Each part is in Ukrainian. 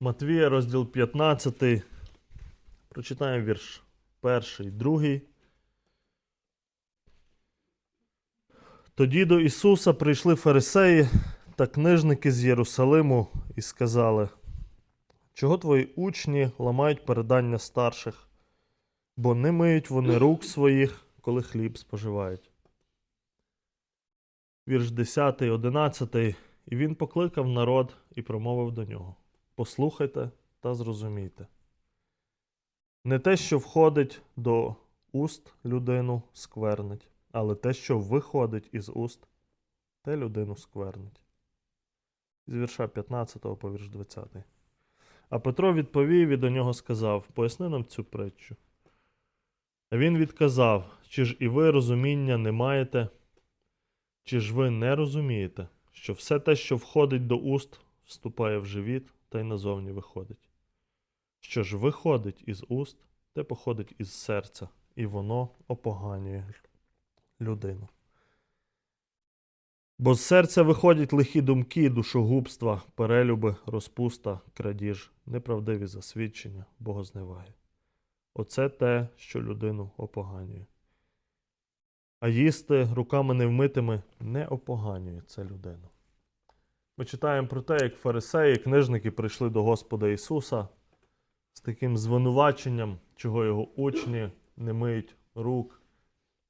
Матвія, розділ 15. Прочитаємо вірш перший, другий. Тоді до Ісуса прийшли фарисеї та книжники з Єрусалиму і сказали: Чого твої учні ламають передання старших, бо не миють вони рук своїх, коли хліб споживають. Вірш 10, 11. І він покликав народ і промовив до нього: Послухайте та зрозумійте. Не те, що входить до уст людину, сквернить, але те, що виходить із уст, те людину сквернить. З вірша 15 по вірш 20. А Петро відповів і до нього сказав: Поясни нам цю притчу. Він відказав: Чи ж і ви розуміння не маєте? Чи ж ви не розумієте, що все те, що входить до уст, вступає в живіт та й назовні виходить? Що ж виходить із уст, те походить із серця, і воно опоганює людину. Бо з серця виходять лихі думки, душогубства, перелюби, розпуста, крадіж, неправдиві засвідчення, богозневаги. Оце те, що людину опоганює. А їсти руками невмитими не опоганює це людину. Ми читаємо про те, як фарисеї, книжники прийшли до Господа Ісуса з таким звинуваченням, чого його учні не миють рук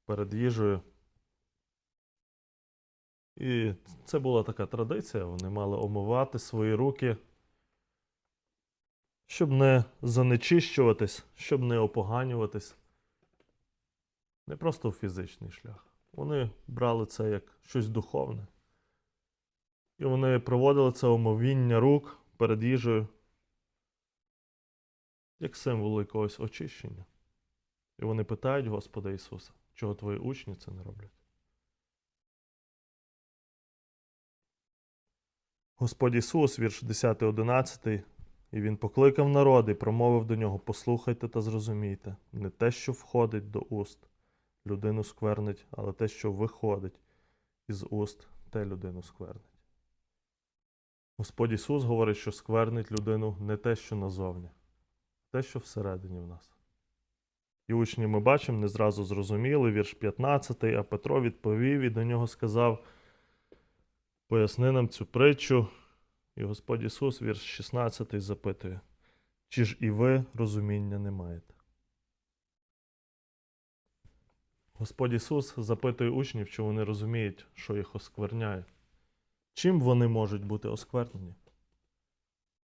перед їжею. І це була така традиція. Вони мали омивати свої руки, щоб не занечищуватись, щоб не опоганюватись. Не просто в фізичний шлях. Вони брали це як щось духовне. І вони проводили це омовіння рук перед їжею як символ якогось очищення. І вони питають Господа Ісуса, чого твої учні це не роблять. Господь Ісус, вірш 10, 11, і Він покликав народ і промовив до нього: Послухайте та зрозумійте, не те, що входить до уст, людину сквернить, але те, що виходить із уст, те людину сквернить. Господь Ісус говорить, що сквернить людину не те, що назовні, а те, що всередині в нас. І учні ми бачимо, не зразу зрозуміли, вірш 15, а Петро відповів і до нього сказав: Поясни нам цю притчу. І Господь Ісус, вірш 16, запитує, чи ж і ви розуміння не маєте? Господь Ісус запитує учнів, чи вони розуміють, що їх оскверняє. Чим вони можуть бути осквернені?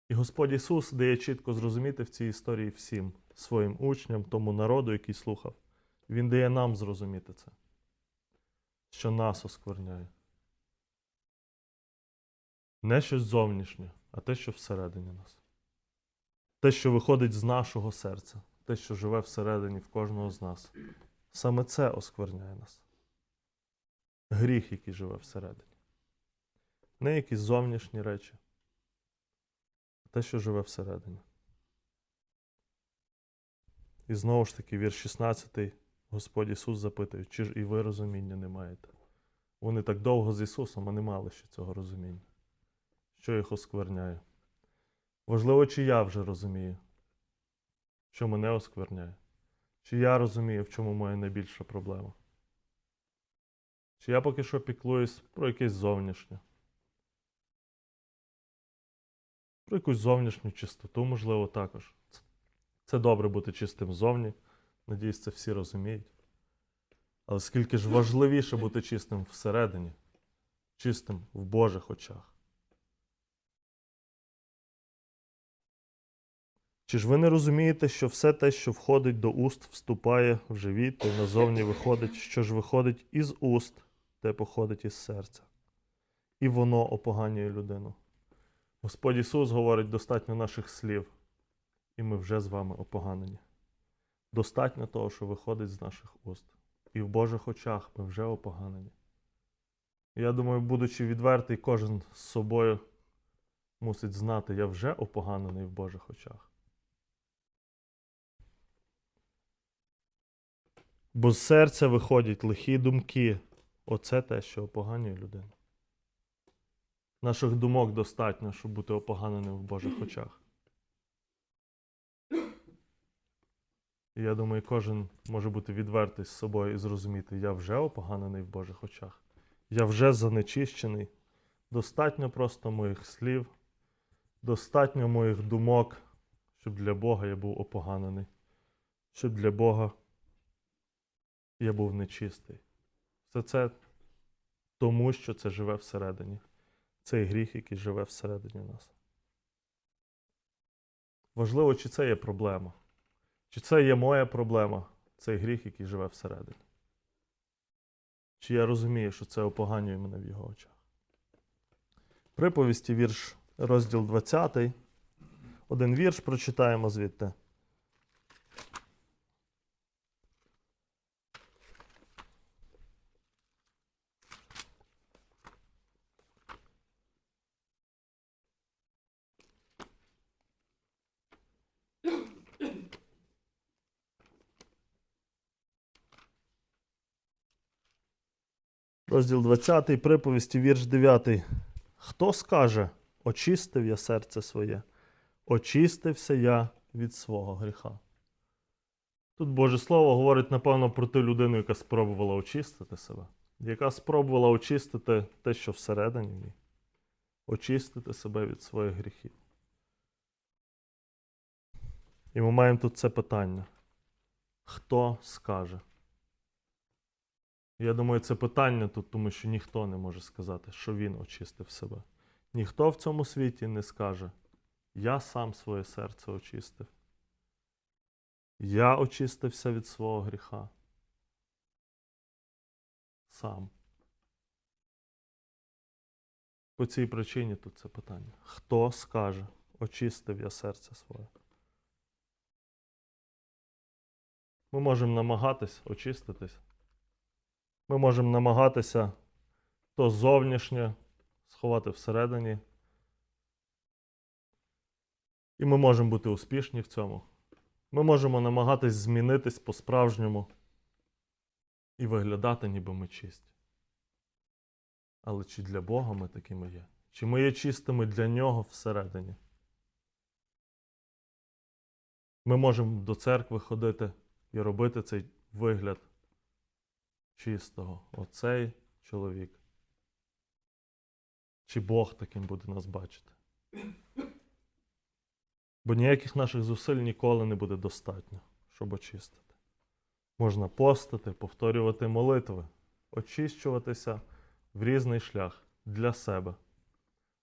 І Господь Ісус дає чітко зрозуміти в цій історії всім своїм учням, тому народу, який слухав. Він дає нам зрозуміти це, що нас оскверняє. Не щось зовнішнє, а те, що всередині нас. Те, що виходить з нашого серця, те, що живе всередині в кожного з нас. Саме це оскверняє нас. Гріх, який живе всередині. Не якісь зовнішні речі, а те, що живе всередині. І знову ж таки, вірш 16, Господь Ісус запитує, чи ж і ви розуміння не маєте? Вони так довго з Ісусом, а не мали ще цього розуміння. Що їх оскверняє? Важливо, чи я вже розумію, що мене оскверняє. Чи я розумію, в чому моя найбільша проблема? Чи я поки що піклуюсь про якесь зовнішнє? Про якусь зовнішню чистоту, можливо, також. Це добре бути чистим зовні. Надіюсь, це всі розуміють. Але скільки ж важливіше бути чистим всередині, чистим в Божих очах. Чи ж ви не розумієте, що все те, що входить до уст, вступає в живіт і назовні виходить, що ж виходить із уст, те походить із серця, і воно опоганює людину. Господь Ісус говорить, достатньо наших слів, і ми вже з вами опоганені. Достатньо того, що виходить з наших уст. І в Божих очах ми вже опоганені. Я думаю, будучи відвертий, кожен з собою мусить знати, я вже опоганений в Божих очах. Бо з серця виходять лихі думки. Оце те, що опоганює людину наших думок достатньо, щоб бути опоганеним в Божих очах. І я думаю, кожен може бути відвертий з собою і зрозуміти, я вже опоганений в Божих очах. Я вже занечищений. Достатньо просто моїх слів, достатньо моїх думок, щоб для Бога я був опоганений, щоб для Бога я був нечистий. Все це тому, що це живе всередині. Цей гріх, який живе всередині нас. Важливо, чи це є проблема. Чи це є моя проблема, цей гріх, який живе всередині? Чи я розумію, що це опоганює мене в його очах? Приповісті, вірш, розділ 20. Один вірш прочитаємо звідти. Розділ 20, приповісті, вірш 9. Хто скаже, очистив я серце своє, очистився я від свого гріха. Тут Боже Слово говорить, напевно, про ту людину, яка спробувала очистити себе, яка спробувала очистити те, що всередині в очистити себе від своїх гріхів. І ми маємо тут це питання. Хто скаже? Я думаю, це питання тут, тому що ніхто не може сказати, що він очистив себе. Ніхто в цьому світі не скаже, я сам своє серце очистив. Я очистився від свого гріха. Сам. По цій причині тут це питання. Хто скаже, очистив я серце своє? Ми можемо намагатись очиститись. Ми можемо намагатися то зовнішнє сховати всередині. І ми можемо бути успішні в цьому. Ми можемо намагатись змінитись по-справжньому і виглядати, ніби ми чисті. Але чи для Бога ми такими є? Чи ми є чистими для Нього всередині? Ми можемо до церкви ходити і робити цей вигляд чистого. Оцей чоловік. Чи Бог таким буде нас бачити? Бо ніяких наших зусиль ніколи не буде достатньо, щоб очистити. Можна постити, повторювати молитви, очищуватися в різний шлях для себе,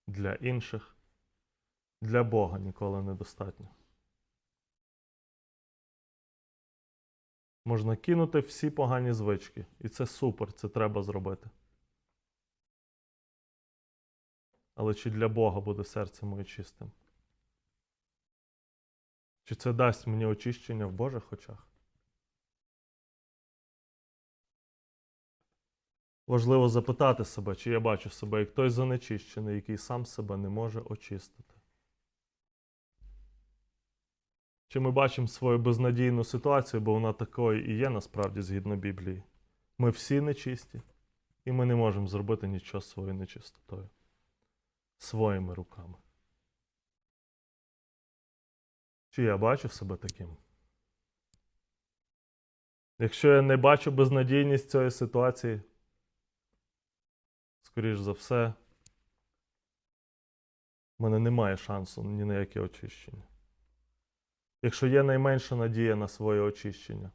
для інших, для Бога ніколи недостатньо. Можна кинути всі погані звички. І це супер, це треба зробити. Але чи для Бога буде серце моє чистим? Чи це дасть мені очищення в Божих очах? Важливо запитати себе, чи я бачу себе як той занечищений, який сам себе не може очистити. Чи ми бачимо свою безнадійну ситуацію, бо вона такою і є насправді згідно Біблії. Ми всі нечисті, і ми не можемо зробити нічого своєю нечистотою, своїми руками. Чи я бачу себе таким? Якщо я не бачу безнадійність цієї ситуації, скоріш за все, в мене немає шансу ні на яке очищення якщо є найменша надія на своє очищення.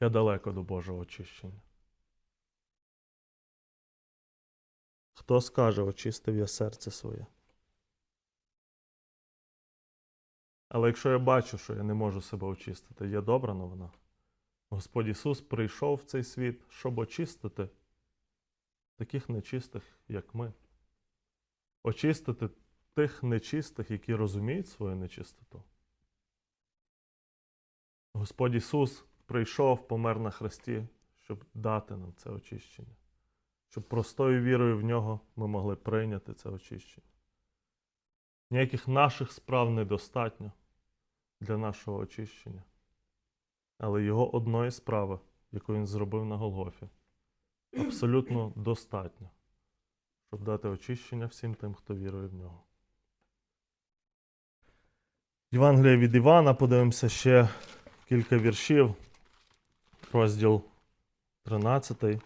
Я далеко до Божого очищення. Хто скаже, очистив я серце своє? Але якщо я бачу, що я не можу себе очистити, є добра новина. Господь Ісус прийшов в цей світ, щоб очистити таких нечистих, як ми. Очистити тих нечистих, які розуміють свою нечистоту. Господь Ісус прийшов, помер на хресті, щоб дати нам це очищення, щоб простою вірою в нього ми могли прийняти це очищення. Ніяких наших справ недостатньо для нашого очищення, але Його одної справи, яку Він зробив на Голгофі, абсолютно достатньо, щоб дати очищення всім тим, хто вірує в нього. Євангелія від Івана, подивимося ще кілька віршів. Розділ 13.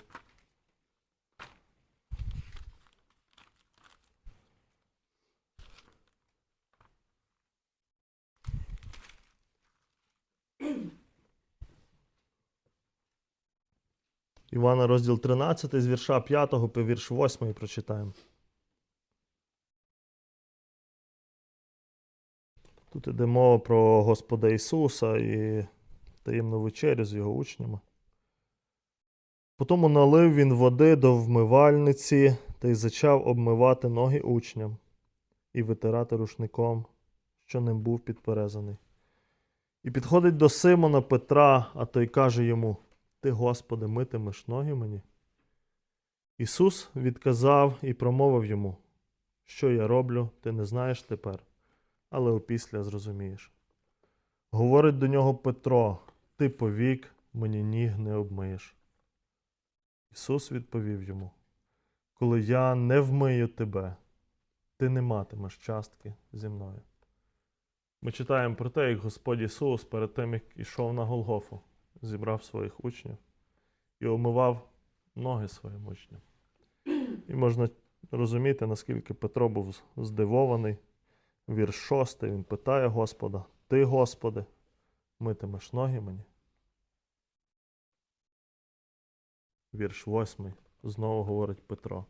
Івана, розділ 13, з вірша 5 по вірш 8 прочитаємо. Тут іде мова про Господа Ісуса і таємну вечерю з його учнями. Потому налив він води до вмивальниці та й зачав обмивати ноги учням і витирати рушником, що ним був підперезаний. І підходить до Симона Петра, а той каже йому: Ти, Господи, митимеш ноги мені? Ісус відказав і промовив йому, що я роблю, ти не знаєш тепер, але опісля зрозумієш. Говорить до нього Петро: Ти повік мені ніг не обмиєш. Ісус відповів йому: Коли я не вмию тебе, ти не матимеш частки зі мною. Ми читаємо про те, як Господь Ісус перед тим, як ішов на Голгофу, зібрав своїх учнів і омивав ноги своїм учням. І можна розуміти, наскільки Петро був здивований. Вірш 6, він питає Господа: Ти, Господи, митимеш ноги мені? Вірш 8 знову говорить Петро: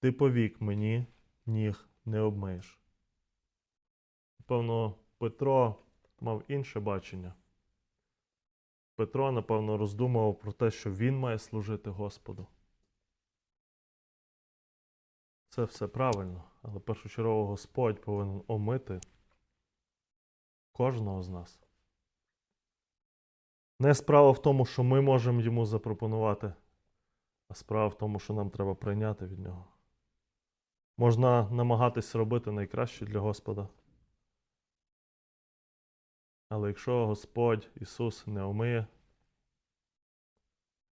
Ти повік мені ніг не обмиєш. Певно, Петро мав інше бачення. Петро, напевно, роздумував про те, що він має служити Господу. Це все правильно, але першочергово Господь повинен омити кожного з нас. Не справа в тому, що ми можемо йому запропонувати, а справа в тому, що нам треба прийняти від нього. Можна намагатись робити найкраще для Господа. Але якщо Господь Ісус не омиє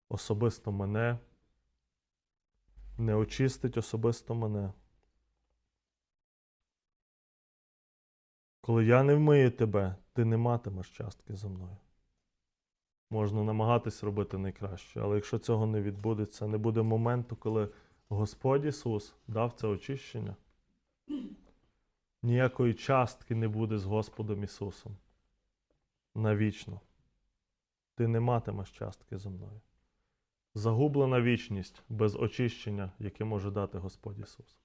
особисто мене, не очистить особисто мене, коли я не вмию тебе, ти не матимеш частки за мною. Можна намагатись робити найкраще, але якщо цього не відбудеться, не буде моменту, коли Господь Ісус дав це очищення, ніякої частки не буде з Господом Ісусом навічно. Ти не матимеш частки зі мною. Загублена вічність без очищення, яке може дати Господь Ісус.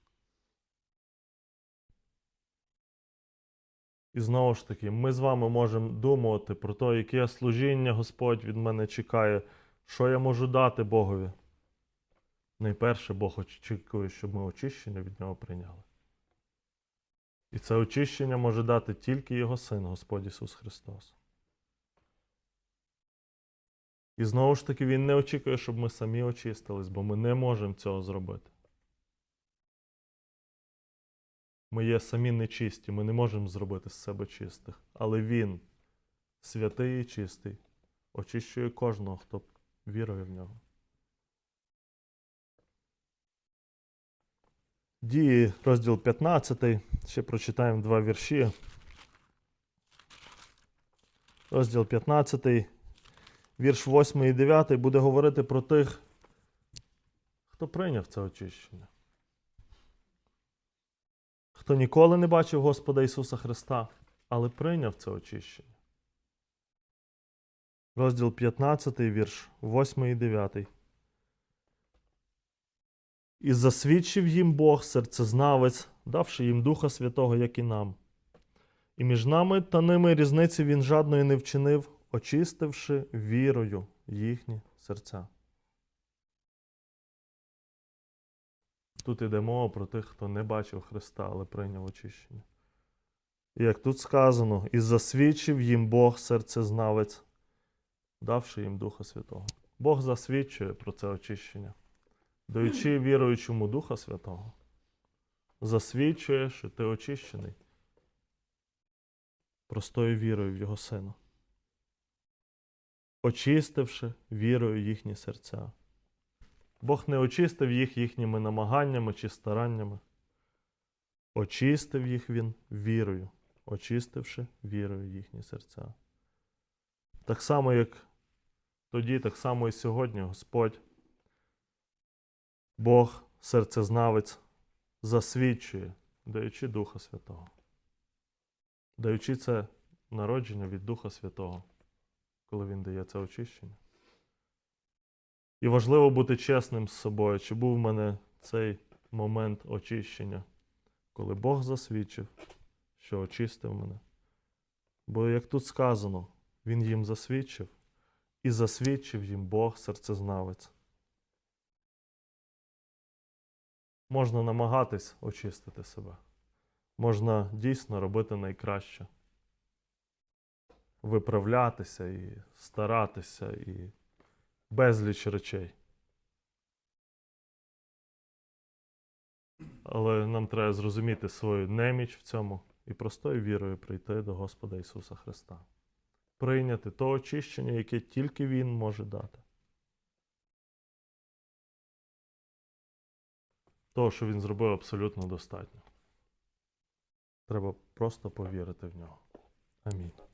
І знову ж таки, ми з вами можемо думати про те, яке служіння Господь від мене чекає, що я можу дати Богові. Найперше Бог очікує, щоб ми очищення від Нього прийняли. І це очищення може дати тільки Його Син, Господь Ісус Христос. І знову ж таки, Він не очікує, щоб ми самі очистились, бо ми не можемо цього зробити. Ми є самі нечисті, ми не можемо зробити з себе чистих. Але Він, святий і чистий, очищує кожного, хто вірує в нього. Дії, розділ 15. Ще прочитаємо два вірші. Розділ 15, вірш 8 і 9 буде говорити про тих, хто прийняв це очищення. Хто ніколи не бачив Господа Ісуса Христа, але прийняв це очищення. Розділ 15, вірш 8 і 9. І засвідчив їм Бог, серцезнавець, давши їм Духа Святого, як і нам. І між нами та ними різниці він жадної не вчинив, очистивши вірою їхні серця. Тут іде мова про тих, хто не бачив Христа, але прийняв очищення. І як тут сказано, і засвідчив їм Бог серцезнавець, давши їм Духа Святого. Бог засвідчує про це очищення, даючи віруючому Духа Святого, засвідчує, що ти очищений простою вірою в Його Сина, очистивши вірою їхні серця. Бог не очистив їх їхніми намаганнями чи стараннями. Очистив їх Він вірою очистивши вірою їхні серця. Так само, як тоді, так само і сьогодні Господь, Бог, серцезнавець, засвідчує, даючи Духа Святого, даючи це народження від Духа Святого, коли Він дає це очищення. І важливо бути чесним з собою, чи був в мене цей момент очищення, коли Бог засвідчив, що очистив мене. Бо, як тут сказано, Він їм засвідчив, і засвідчив їм Бог серцезнавець. Можна намагатись очистити себе. Можна дійсно робити найкраще. Виправлятися і старатися, і безліч речей. Але нам треба зрозуміти свою неміч в цьому і простою вірою прийти до Господа Ісуса Христа. Прийняти то очищення, яке тільки Він може дати. Того, що Він зробив, абсолютно достатньо. Треба просто повірити в нього. Амінь.